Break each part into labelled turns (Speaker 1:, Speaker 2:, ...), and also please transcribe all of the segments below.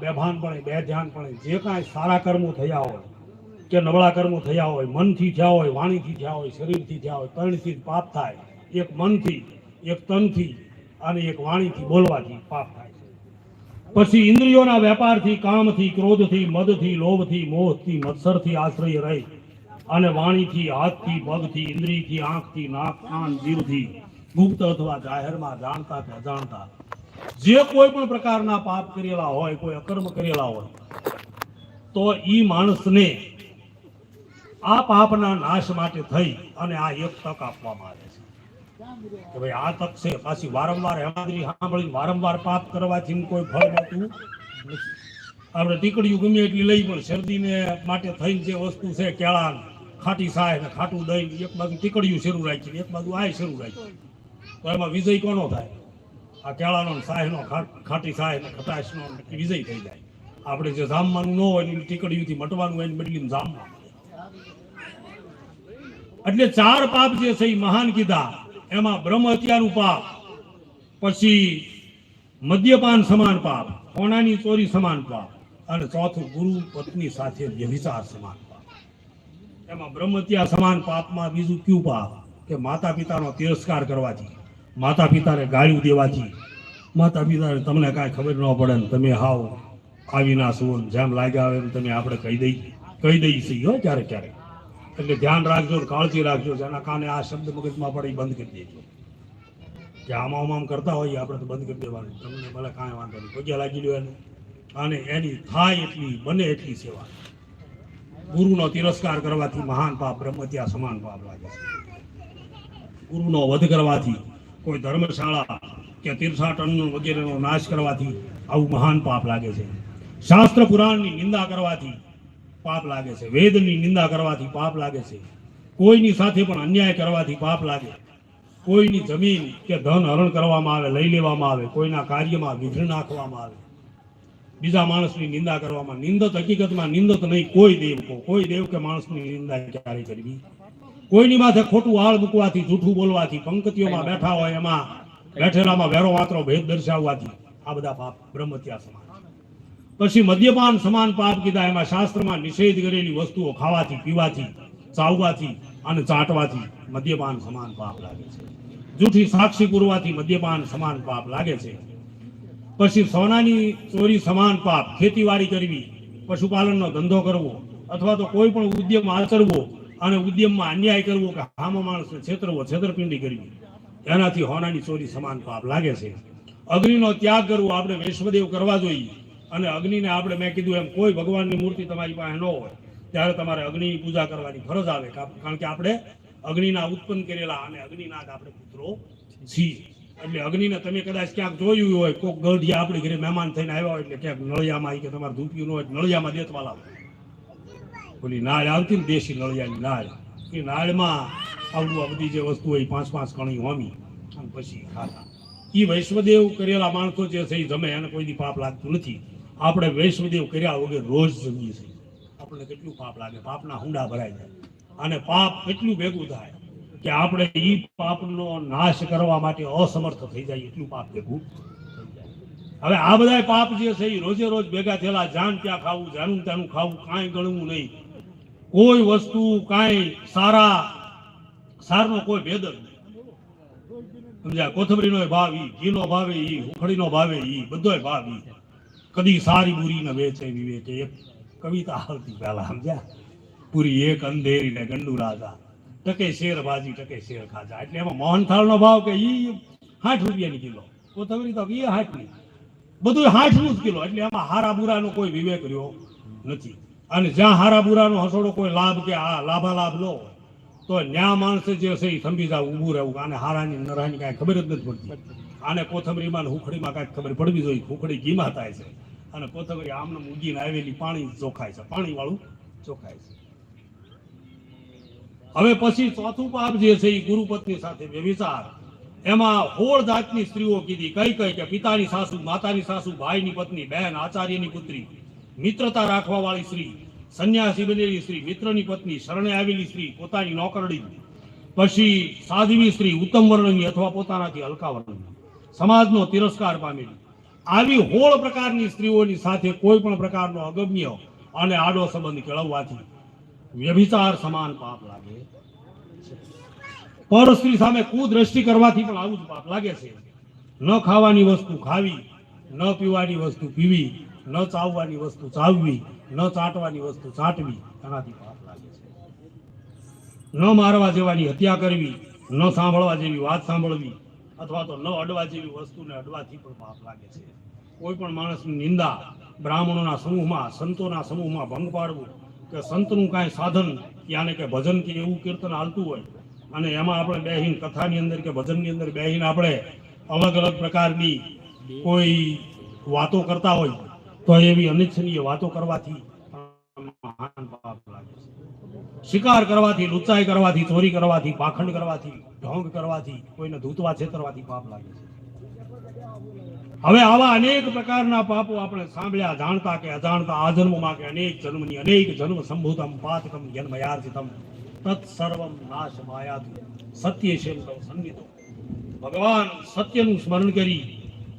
Speaker 1: બેભાનપણે બે ધ્યાનપણે જે કાંઈ સારા કર્મો થયા હોય, કે નબળા કર્મો થયા હોય, મનથી થયા હોય, વાણીથી થયા હોય, શરીરથી થયા હોય, તણથી પાપ થાય. એક મનથી, એક તનથી અને એક વાણીથી બોલવાથી પાપ થાય પછી ઇન્દ્રિયોના વેપારથી, કામથી, ક્રોધથી, મદથી, લોભથી, મોહથી, મત્સરથી આશ્રય રહી અને વાણીથી, હાથથી, પગથી, ઇન્દ્રિયથી, આંખથી, નાક, કાન જીવથી ગુપ્ત અથવા જાહેરમાં જાણતા કે અજાણતા જે કોઈ પણ પ્રકારના પાપ કરેલા હોય, કોઈ અકર્મ કરેલા હોય, તો ઈ માણસને આ પાપના નાશ માટે થઈ અને આ એક તક આપવામાં આવે છે. કે ભાઈ આ તક છે, પાછી વારંવાર હેમાદ્રી સાંભળી વારંવાર પાપ કરવાથી કોઈ ફળ મળતું નથી. આપણે ટીકડીયું ગમે એટલી લઈ, પણ શરદીને માટે થઈને જે વસ્તુ છે, કેળા, ખાટી સાય ને ખાટું દહીં, એક બાજુ ટીકડીયું શરૂ રાખી એક બાજુ આય શરૂ રાખી તો એમાં વિજય કોનો થાય? આ કેળાનો સાહેનો ખાટી સાહેબ ખટાશનો વિજય થઈ જાય. આપણે જે જામવાનું ન હોય એની ટીકડીઓથી મટવાનું હોય બદલીને જામવા એટલે ચાર પાપ જે છે એ મહાન કીધા. એમાં બ્રહ્મ હત્યાનું પાપ, પછી મદ્યપાન સમાન પાપ, સોનાની ચોરી સમાન પાપ, અને ચોથું ગુરુ, પત્ની સાથે વ્યભિચાર સમાન પાપ. એમાં બ્રહ્મત્યા સમાન પાપમાં બીજું કયું પાપ? કે માતા પિતાનો તિરસ્કાર કરવાથી. માતા પિતાને ગાળ્યું દેવાથી. માતા પિતાને તમને કાંઈ ખબર ન પડે ને તમે હાવ આવી ના સુવો ને જેમ લાગ્યા આવે એમ તમે આપણે કહી દઈ કહી દઈ છીએ હો ક્યારેક ક્યારેક. એટલે ધ્યાન રાખજો કાળજી રાખજો જેના કારણે આ શબ્દ મગજમાં પડે બંધ કરી દેજો. કે આમ આમ કરતા હોઈએ આપણે તો બંધ કરી દેવાનું. તમને ભલે કાંઈ વાંધો નહીં. પગે લાગી લો એને. અને એની થાય એટલી, બને એટલી સેવા. ગુરુનો તિરસ્કાર કરવાથી મહાન પાપ બ્રહ્મત્યા સમાન પાપ લાગે છે. ગુરુનો વધ કરવાથી કોઈ ધર્મશાળા કે તીર્થાટન વગેરેનો નાશ કરવાથી આવું મહાન પાપ લાગે છે. શાસ્ત્ર પુરાણની નિંદા કરવાથી પાપ લાગે છે. વેદની નિંદા કરવાથી પાપ લાગે છે. કોઈની સાથે પણ અન્યાય કરવાથી પાપ લાગે. કોઈની જમીન કે ધન હરણ કરવામાં આવે, લઈ લેવામાં આવે, કોઈના કાર્યમાં વિઘ્ન નાખવામાં આવે. બીજા માણસની નિંદા કરવામાં. નિંદત હકીકતમાં નિંદત નહીં, કોઈ દેવ કોઈ દેવ કે માણસની નિંદા ક્યારે કરવી? કોઈની માથે ખોટું આળ મૂકવાથી જૂઠું બોલવાથી પંક્તિઓમાં બેઠા હોય એમાં બેઠેલામાં વેરો વાતરો ભેદ દર્શાવવાથી આ બધા પાપ બ્રહ્મત્યા સમાન પછી મદ્યપાન સમાન પાપ કીધા એમાં શાસ્ત્રમાં નિષેધ કરેલી વસ્તુઓ ખાવાથી પીવાથી ચાવવાથી અને ચાટવાથી મદ્યપાન સમાન પાપ લાગે છે. જૂઠી સાક્ષી પૂરવાથી મદ્યપાન સમાન પાપ લાગે છે. પછી સોનાની ચોરી સમાન પાપ ખેતીવાડી કરવી પશુપાલનનો ધંધો કરવો અથવા તો કોઈ પણ ઉદ્યમ આચરવો અને ઉદ્યમમાં અન્યાય કરવો કે હામાં માણસને છેતરવો, છેતરપિંડી કરવી, એનાથી હોનાની ચોરી સમાન પાપ લાગે છે. અગ્નિનો ત્યાગ કરવો આપણે વૈષ્ણદેવ કરવા જોઈએ. અને અગ્નિને આપણે મેં કીધું એમ, કોઈ ભગવાનની મૂર્તિ તમારી પાસે ન હોય, ત્યારે તમારે અગ્નિની પૂજા કરવાની ફરજ આવે. કારણ કે આપણે અગ્નિના ઉત્પન્ન કરેલા અને અગ્નિના આપણે પુત્રો છીએ. એટલે અગ્નિને તમે કદાચ ક્યાંક જોયું હોય કોઈક ગઢિયા આપણે ઘરે મહેમાન થઈને આવ્યા હોય એટલે ક્યાંક નળિયામાં આવી કે તમારે ધૂપ્યું ન હોય, નળિયામાં દેતવા લાવો ઓલી નાળ આવતી ને દેશી નળિયાની નાળ, એ નાળમાં આવડું આ બધી જે વસ્તુ હોય પાંચ પાંચ કણી હોમી, અને પછી ખાતા. એ વૈષ્ણદેવ કરેલા માણસો જે છે એ જમે, એને કોઈ દી પાપ લાગતું નથી. આપણે વૈષ્ણદેવ કર્યા વગર રોજ જમીએ છીએ. આપણને કેટલું પાપ લાગે? પાપના હુંડા ભરાઈ જાય. અને પાપ કેટલું ભેગું થાય કે આપણે એ પાપનો નાશ કરવા માટે અસમર્થ થઈ જાય એટલું પાપ ભેગું હવે આ બધા પાપ જે છે એ રોજે રોજ ભેગા થયેલા, જાન ત્યાં ખાવું, જાનું ત્યાંનું ખાવું, કાંઈ ગણવું નહીં. કોઈ વસ્તુ કાંઈ સારા, સારનો કોઈ ભેદ જ નહીં. સમજ્યા? કોથમરીનો ભાવ ઈ, ઘીનો ભાવે ઈ ઉખડીનો ભાવે ઈ, બધોય ભાવ ઈ. કદી સારી બુરી ને વેચે, વિવેકે. એક કવિતા આવતી પહેલા, સમજ્યા? પૂરી એક અંધેરી ને ગંડુ રાજા. ટકે શેર ભાજી, ટકે શેર ખાજા. એટલે એમાં મોહનથાળનો ભાવ કે ઈ સાઠ રૂપિયાની કિલો. કોથમરી તો ઈ હાઠની. બધું હાઠનું જ કિલો. એટલે એમાં હારા બુરાનો કોઈ વિવેક રહ્યો નથી. અને જ્યાં હારા બુરાનો હસોડો કોઈ લાભ કે આ લાભા લાભ લો હોય, તો ન્યા માણસે જે છે એ સમજી જાવ, ઊભું રહેવું. આને હારાની નરાની કાંઈ ખબર જ નથી પડતી. આને કોથમરીમાં ને હુખડીમાં કાંઈક ખબર પડવી જોઈએ. હુખડી ઘીમાં થાય છે. અને કોથમરી આમને ઉગીને આવેલી પાણી ચોખાય છે. પાણી વાળું ચોખાય છે. હવે પછી ચોથું પાપ જે છે એ ગુરુપત્ની સાથે વ્યવિચાર એમાં હોળ જાતની સ્ત્રીઓ કીધી, કઈ કઈ કે પિતાની સાસુ, માતાની સાસુ, ભાઈની પત્ની બહેન આચાર્યની પુત્રી. મિત્રતા રાખવા વાળી સ્ત્રી, સંન્યાસી બનેલી સ્ત્રી, મિત્રની પત્ની, શરણે આવેલી સ્ત્રી, પોતાની નોકરડી, પછી સાધ્વી સ્ત્રી, ઉત્તમ વર્ણની અથવા પોતાનાથી હલકા વર્ણની. સમાજનો તિરસ્કાર પામેલી. આવી હોળ પ્રકારની સ્ત્રીઓની સાથે કોઈ પણ પ્રકારનો અગમ્ય અને આડો સંબંધ કેળવવાથી વ્યભિચાર સમાન પાપ લાગે પર સ્ત્રી સામે કુદ્રષ્ટિ કરવાથી પણ આવું જ પાપ લાગે છે. ન ખાવાની વસ્તુ ખાવી, ન પીવાની વસ્તુ પીવી ન ચાવવાની વસ્તુ ચાવવી, ન ચાટવાની વસ્તુ ચાટવી, એનાથી પાપ લાગે છે. ન મારવા જેવાની હત્યા કરવી, ન સાંભળવા જેવી વાત સાંભળવી, અથવા તો ન અડવા જેવી વસ્તુને અડવાથી પણ પાપ લાગે છે. કોઈ પણ માણસની નિંદા બ્રાહ્મણોના સમૂહમાં, સંતોના સમૂહમાં ભંગ પાડવું, કે સંતનું કાંઈ સાધન યાને કે ભજન કે એવું કીર્તન હાલતું હોય, અને એમાં આપણે બેહીન કથાની અંદર કે ભજનની અંદર બેહીન આપણે અલગ અલગ પ્રકારની કોઈ વાતો કરતા હોય તો એવી અનિચ્છનીય વાતો કરવાથી મહાન પાપ લાગે છે. શિકાર કરવાથી લુચાઈ કરવાથી, ચોરી કરવાથી, પાખંડ કરવાથી, ઢોંગ કરવાથી, કોઈને ધૂતવા, છેતરવાથી પાપ લાગે છે. હવે આવા અનેક પ્રકારના પાપો આપણે સાંભળ્યા, જાણતા કે અજાણતા આ જન્મમાં કે અનેક જન્મની, અનેક જન્મ સંભૂતમ, પાતકમ, જન્મયાર્જિતમ, તત્સર્વમ નાશ માયાતુ સત્ય શેમ સંગીતો ભગવાન સત્યનું સ્મરણ કરી,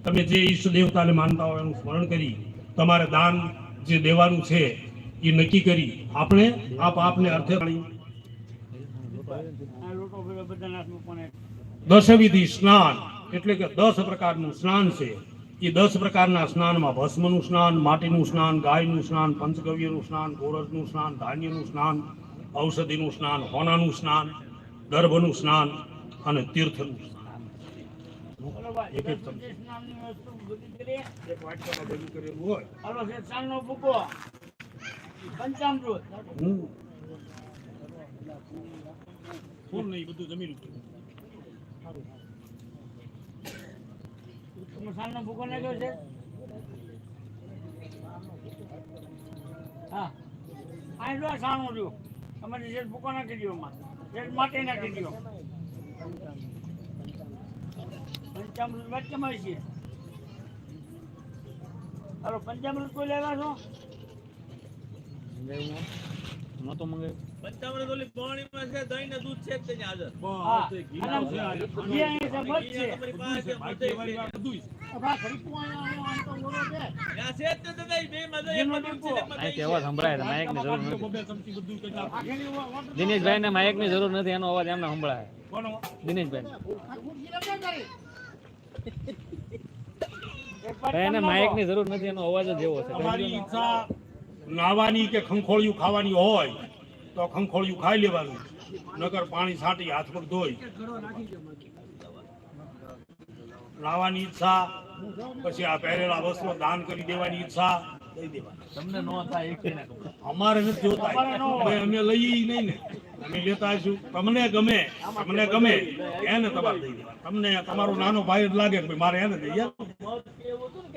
Speaker 1: તમે જે ઈષ્ટ દેવતાને માનતા હોય એનું સ્મરણ કરી તમારે દાન જે દેવાનું છે, એ નક્કી કરી આપણે આ પાપને અર્થે. દશવિધિ સ્નાન એટલે કે દસ પ્રકારનું સ્નાન છે એ દસ પ્રકારના સ્નાનમાં ભસ્મનું સ્નાન, માટીનું સ્નાન, ગાયનું સ્નાન, પંચગવ્યનું સ્નાન, ગોરસનું સ્નાન, ધાન્યનું સ્નાન, ઔષધિનું સ્નાન, હોનાનું સ્નાન ગર્ભનું સ્નાન અને તીર્થનું
Speaker 2: સાંજનો ભૂકો. નાખ્યો છે? હા. આ જો સાણું રહ્યું. તમારે જે ભૂકો નાખી દ્યો એમાં. જે માટી નાખી દ્યો. પંચામૃત વાટકામાં છે. હાલો પંચામૃત કોઈ લેવા છો?
Speaker 3: પંચામૃત ઓલી બોણીમાં છે દહીં ને દૂધ છે તેની હાજર.
Speaker 2: હા. ઘી અહીં છે, છે.
Speaker 3: તમારી પાસે
Speaker 1: બધું છે.
Speaker 2: આમ તો છે.
Speaker 3: છે તે છે, છે.
Speaker 4: જરૂર નથી. દિનેશભાઈ ને જરૂર નથી એનો અવાજ એમને સંભળાય. દિનેશભાઈ એને માઇકની જરૂર નથી એનો અવાજ જ એવો છે.
Speaker 1: તમારી ઈચ્છા નાવાની કે ખંખોળિયું ખાવાની હોય તો ખંખોળિયું ખાઈ લેવાનું. નગર પાણી છાંટી હાથ પગ ધોઈ. નાવાની ઈચ્છા પછી આ પહેરેલા વસ્ત્રો દાન કરી દેવાની ઈચ્છા. દઈ દેવાની. અમારે નથી જોતા. અમે અમે લઈએ નહીં ને. અમે લેતા છું તમને ગમે તમને ગમે એને તમારે દઈ દેવા તમને તમારો નાનો ભાઈ જ લાગે કે મારે એને દઈ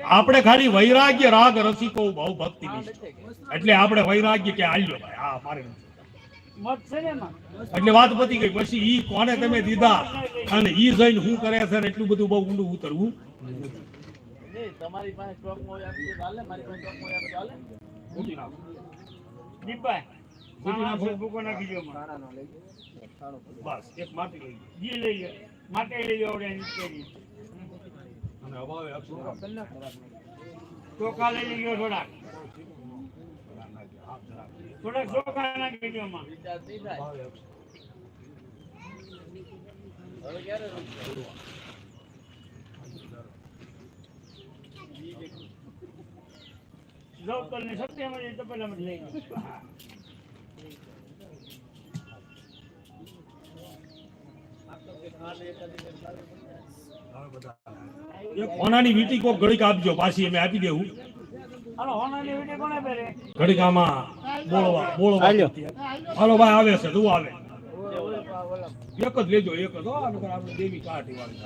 Speaker 1: આપણે ખાલી વૈરાગ્ય રાગ રસિકો બહુ ભક્તિ એટલે આપણે વૈરાગ્ય કે આલ્યો ભાઈ? હા મારે
Speaker 2: ને
Speaker 1: એટલે વાત પતી ગઈ. પછી ઈ કોને તમે દીધા? અને ઈ જઈને શું કરે છે ને એટલું બધું બહુ ઊંડું ઉતરવું
Speaker 3: તમારી પાસે સ્ટોક હોય આપી દો, ચાલે? મારી પાસે સ્ટોક હોય આપી ચાલે?
Speaker 1: નાખો. નાખો એક માટી લઈ ગઈ.
Speaker 2: ઘી લઈ લો માટે લઈ લો આપણે એની કેરી.
Speaker 1: અને હવાએ અક્ષરો
Speaker 2: ચોખા લઈ લેજો થોડાક
Speaker 1: હાથ જરાક.
Speaker 2: થોડાક ચોખા નાખી દો એમાં
Speaker 3: વિચાર થઈ જાય.
Speaker 1: હવાએ અક્ષરો.
Speaker 3: હવે ક્યારે રમશો?
Speaker 2: ને સત્યામાં તપેલામાં લઈ લો
Speaker 1: એક હોનાની વીટી કોક ઘડીક આપજો પાછી અમે આપી દેવું.
Speaker 2: ઘડીકામાં હોનાની વીટી કોને પહેરે?
Speaker 1: ઘડીક આમાં બોળવા બોળવા હાલો. ભાઈ આવે છે તું આવે. એક જ લેજો એક જ. આપણે દેવી કાઢી વાળી.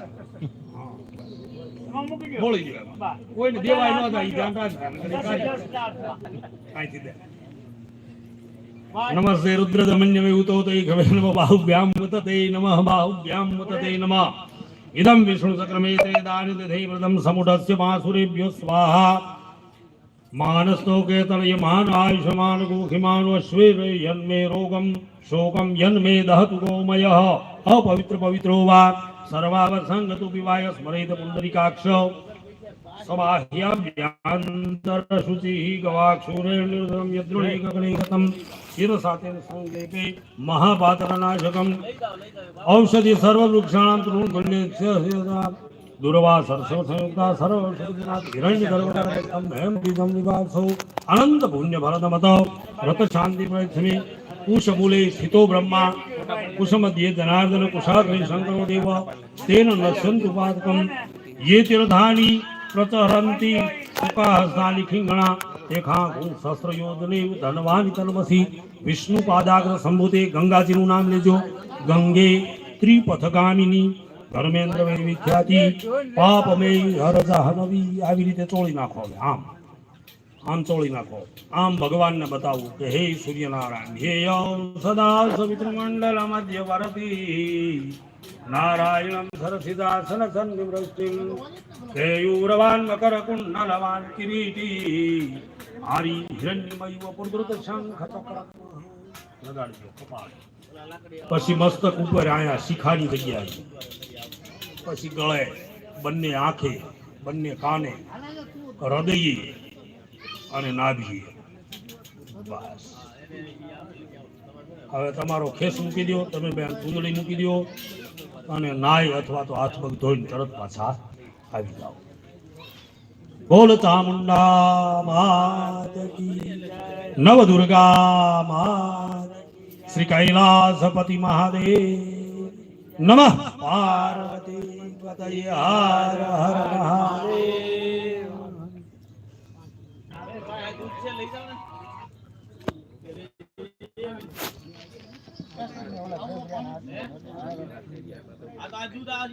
Speaker 2: દો બા.
Speaker 1: કોઈને દેવાય ન થાય ધ્યાન રાખજો. દે. નમસ્તે રુદ્રદમન્યમે ઉતૌતૈ ગવે નમ બાહુભ્યામ મુતતે નમઃ બાહુભ્યામ મુતતે નમઃ. ઇદં વિષ્ણુ ચક્રમે તે દાનિદધે વ્રતમ સમુઢસ્ય માસુરેભ્યો સ્વાહા. માનસ્તો કેતનય માન આયુષમાન ગુખિમાન અશ્વેર યન્મે રોગમ શોકમ યન્મે દહતુ ગોમય. અપવિત્ર પવિત્રો વા સર્વાવસંગ તુ પીવાય સ્મરેત પુંડરીકાક્ષ સમાહ્ય વ્યાંતર શુચિ ગવાક્ષુરેણ યદ્રુણી ગગણીગતમ શિર સાથે સંલેપે મહાપાત્રનાશકમ ઔષધિ સર્વવૃક્ષાણામ તૃણ ગુણ્ય દુર્વા સરસો સંયુક્તા અનંત પુણ્ય ભરત મત રત શાંતિ પ્રયત્મી કુશમૂલે સ્થિતો બ્રહ્મા કુસમધ્યે ધનાર્દન કુશાગ્રે શંકરો દેવ, તેન ન સંતુપાદકમ યે તિરધાની પ્રચરંતી સુકાહસ્તાની ખિંગણા દેખા હું શસ્ત્ર યોધને ધનવાન તનમસી વિષ્ણુ પાદાગ્ર સંભૂતે ગંગાજીનું નામ લેજો, ગંગે ત્રિપથગામિની, ધર્મેન્દ્ર વિખ્યાતિ પાપમે હરજા હનવી આવી રીતે ચોળી નાખો, આમ. આમ ચોળી નાખો. આમ ભગવાનને બતાવું કે હે સૂર્યનારાયણ, હે સદા સવિત્ર મંડળ મધ્ય ભારતી. નારાયણમ સરસિદાસન સંવૃષ્ટિ કેયુરવાન મકર કુંડલવાન કિરીટી. આરી હિરણ્યમય પુરુદ્રત શંખ લગાડજો, કપાળ. પછી મસ્તક ઉપર આયા શિખાની જગ્યાએ પછી ગળે બંને આંખે, બંને કાને હૃદયે અને નાભીએ બસ. હવે તમારો ખેસ મૂકી દો તમે બેન ચૂંદડી મૂકી દો અને નાય અથવા તો હાથ પગ ધોઈને તરત પાછા આવી જાઓ. બોલતા મુંડા માત નવ દુર્ગા માત શ્રી કૈલાસપતિ મહાદેવ નમઃ. પાર્વતી હર હર મહાદેવ.
Speaker 3: આ તો આ જુદા આ